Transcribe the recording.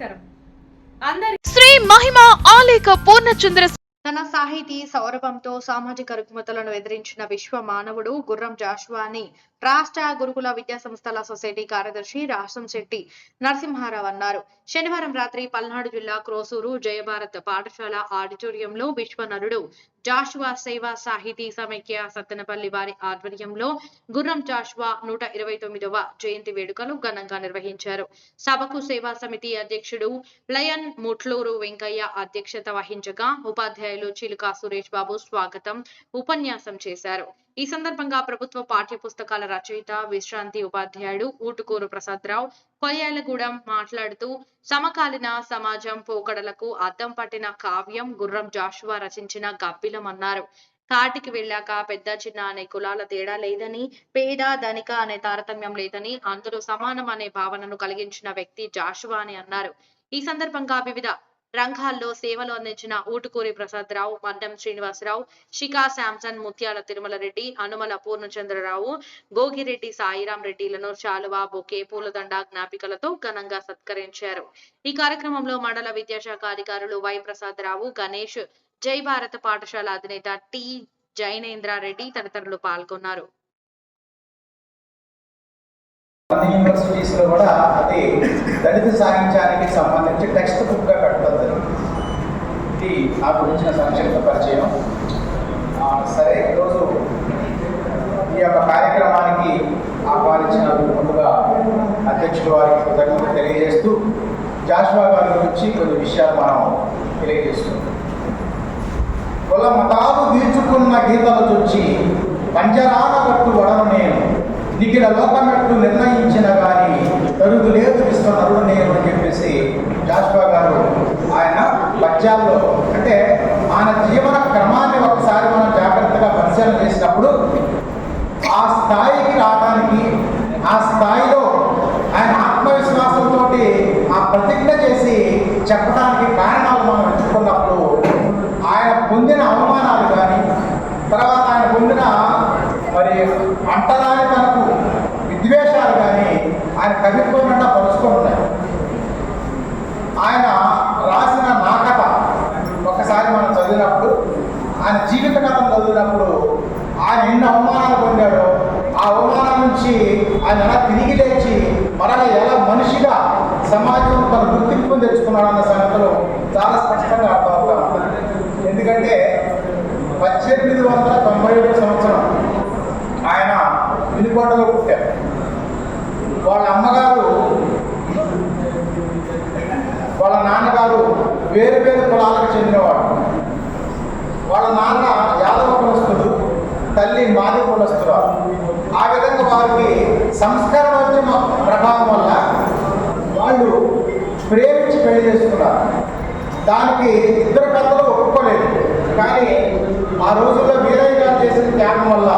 నమస్కారం. అందరి శ్రీ మహిమ ఆలేక పూర్ణచంద్ర తన సాహితీ సౌరభంతో సామాజిక రుగ్మతలను ఎదిరించిన విశ్వ మానవుడు గుర్రం జాషువాని రాష్ట్ర గురుకుల విద్యా సంస్థల సొసైటీ కార్యదర్శి రాసం శెట్టి నరసింహారావు అన్నారు. శనివారం రాత్రి పల్నాడు జిల్లా క్రోసూరు జయభారత్ పాఠశాల ఆడిటోరియంలో విశ్వనరుడు జాషువా సేవా సాహితీ సమైక్య సత్తెనపల్లి వారి ఆధ్వర్యంలో గుర్రం జాషువా నూట ఇరవై తొమ్మిదవ జయంతి వేడుకలు ఘనంగా నిర్వహించారు. సభకు సేవా సమితి అధ్యక్షుడు లయన్ ముట్లూరు వెంకయ్య అధ్యక్షత వహించగా ఉపాధ్యాయ ఉపాధ్యాయులు చిలుక సురేష్ బాబు స్వాగతం ఉపన్యాసం చేశారు. ఈ సందర్భంగా ప్రభుత్వ పాఠ్య పుస్తకాల రచయిత విశ్రాంతి ఉపాధ్యాయుడు ఊటుకూరు ప్రసాదరావు కొయ్యాలగూడెం మాట్లాడుతూ సమకాలీన సమాజం పోకడలకు అద్దం పట్టిన కావ్యం గుర్రం జాషువా రచించిన గబ్బిలం అన్నారు కాటికి వెళ్ళాక పెద్ద చిన్న అనే కులాల తేడా లేదని పేద ధనిక అనే తారతమ్యం లేదని అందరూ సమానం అనే భావనను కలిగించిన వ్యక్తి జాషువా అని అన్నారు. ఈ సందర్భంగా వివిధ రంగాల్లో సేవలు అందించిన ఊటుకూరి ప్రసాదరావు మండం శ్రీనివాసరావు శిఖా శాంసన్ ముత్యాల తిరుమల రెడ్డి అనుమల పూర్ణచంద్రరావు గోగిరెడ్డి సాయిరాం రెడ్డిలను శాలువా బొకే పూలదండ జ్ఞాపికలతో ఘనంగా సత్కరించారు. ఈ కార్యక్రమంలో మండల విద్యాశాఖ అధికారులు వై ప్రసాదరావు గణేష్ జై భారత పాఠశాల అధినేత టి జైనేంద్రారెడ్డి తదితరులు పాల్గొన్నారు. కూడా అది దళిత సాహిత్యానికి సంబంధించి టెక్స్ట్ బుక్గా ఇది నా గురించిన సంక్షిప్త పరిచయం సరే ఈరోజు ఈ యొక్క కార్యక్రమానికి ఆహ్వానించినందుకు ముందుగా అధ్యక్షుడు వారికి కృతజ్ఞతలు తెలియజేస్తూ జాషువా గారి గురించి కొన్ని విషయాలు మనం తెలియజేస్తున్నాం. కుల మతాలు తీర్చుకున్న గీతలు చొచ్చి పంజరాన పట్టు వడను నేను నిఖిల లోకమెట్టు నిర్ణయించిన కానీ తరుగు లేదు విశ్వనరుడు నేను అని చెప్పేసి జాషువా గారు ఆయన పద్యాల్లో అంటే ఆయన జీవన క్రమాన్ని ఒకసారి మనం జాగ్రత్తగా పరిశీలన చేసినప్పుడు ఆ స్థాయికి రావడానికి ఆ స్థాయిలో ఆయన ఆత్మవిశ్వాసంతో ఆ ప్రతిజ్ఞ చేసి చెప్పడానికి కారణాలు మనం ఎంచుకున్నప్పుడు ఆయన పొందిన అవమానాలు కానీ తర్వాత ఆయన పొందిన మరి అంటరాని తనకు విద్వేషాలు కానీ ఆయన కవిత్వం నిండా ఆయన రాసిన నా కథ ఒకసారి మనం చదివినప్పుడు ఆయన జీవిత కథను చదివినప్పుడు ఆయన ఎన్ని అవమానాలు పొందాడో ఆ అవమానాల నుంచి ఆయన ఎలా తిరిగి లేచి మరలా ఎలా మనిషిగా సమాజం తన గుర్తింపు తెచ్చుకున్నాడు అన్న చాలా స్పష్టంగా అర్థమవుతా ఉంటుంది. ఎందుకంటే పద్దెనిమిది వందల తొంభై ఏడు సంవత్సరం ఆయన వినుకోటలో పుట్టారు. వాళ్ళ అమ్మగారు వాళ్ళ నాన్నగారు వేరు వేరు కులాలకు చెందినవాడు వాళ్ళ నాన్న యాదవ కులస్తుడు తల్లి మాది కులస్తురాలు. ఆ విధంగా వారికి సంస్కరణోద్యమ ప్రభావం వల్ల వాళ్ళు ప్రేమించి పెళ్ళి చేసుకున్నారు దానికి ఇద్దరు పెద్దలు ఒప్పుకోలేదు. కానీ ఆ రోజుల్లో వీరయ్య గారు చేసిన త్యాగం వల్ల